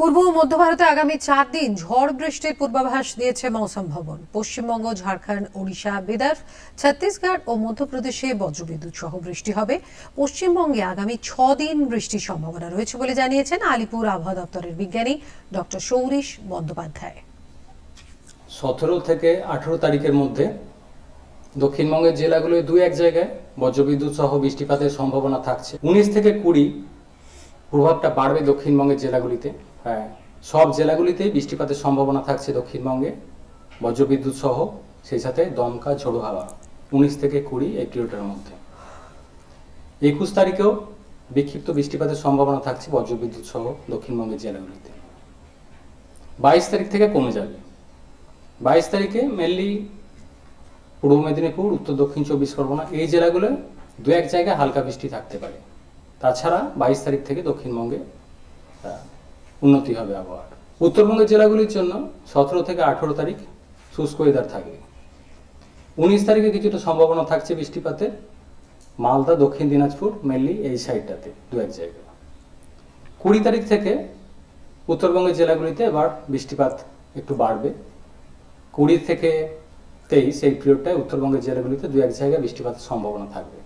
পূর্ব ও মধ্য ভারতে আগামী চার দিন ঝড় বৃষ্টির পূর্বাভাস দিয়েছে মৌসুম ভবন। পশ্চিমবঙ্গ, ঝাড়খণ্ড, ওড়িশা, বিদর্ভ, ছত্তিশগড় ও মধ্যপ্রদেশে বজ্রবিদ্যুৎ সহ বৃষ্টি হবে। পশ্চিমবঙ্গে আগামী ছ দিন বৃষ্টির সম্ভাবনা রয়েছে বলে জানিয়েছেন আলিপুর আবহাওয়া দপ্তরের বিজ্ঞানী ডক্টর সৌরিশ বন্দ্যোপাধ্যায়। সতেরো থেকে আঠেরো তারিখের মধ্যে দক্ষিণবঙ্গের জেলাগুলোয় দু এক জায়গায় বজ্রবিদ্যুৎ সহ বৃষ্টিপাতের সম্ভাবনা থাকছে। উনিশ থেকে কুড়ি প্রভাবটা বাড়বে দক্ষিণবঙ্গের জেলাগুলিতে। সব জেলাগুলিতেই বৃষ্টিপাতের সম্ভাবনা থাকছে দক্ষিণবঙ্গে। বজ্রবিদ্যুৎ সহ সেই সাথে দমকা ঝোড়ো হাওয়া, উনিশ থেকে কুড়ি এই পিরিয়ডের মধ্যে। একুশ তারিখেও বিক্ষিপ্ত বৃষ্টিপাতের সম্ভাবনা থাকছে বজ্রবিদ্যুৎ সহ দক্ষিণবঙ্গের জেলাগুলিতে। বাইশ তারিখ থেকে কমে যাবে। বাইশ তারিখে মেনলি পূর্ব মেদিনীপুর, উত্তর দক্ষিণ চব্বিশ পরগনা এই জেলাগুলো দু এক জায়গায় হালকা বৃষ্টি থাকতে পারে। তাছাড়া বাইশ তারিখ থেকে দক্ষিণবঙ্গে উন্নতি হবে আবহাওয়ার। উত্তরবঙ্গের জেলাগুলির জন্য সতেরো থেকে আঠেরো তারিখ শুষ্ক ওয়েদার থাকবে। উনিশ তারিখে কিছুটা সম্ভাবনা থাকছে বৃষ্টিপাতের মালদা, দক্ষিণ দিনাজপুর, মেনলি এই সাইডটাতে দু এক জায়গা কুড়ি তারিখ থেকে উত্তরবঙ্গের জেলাগুলিতে এবার বৃষ্টিপাত একটু বাড়বে। কুড়ি থেকে তেইশ এই পিরিয়ডটায় উত্তরবঙ্গের জেলাগুলিতে দু এক জায়গায় বৃষ্টিপাতের সম্ভাবনা থাকবে।